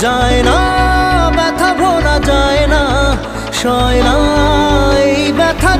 যায় না ব্যথা ভোলা যায় না সয় না ব্যথা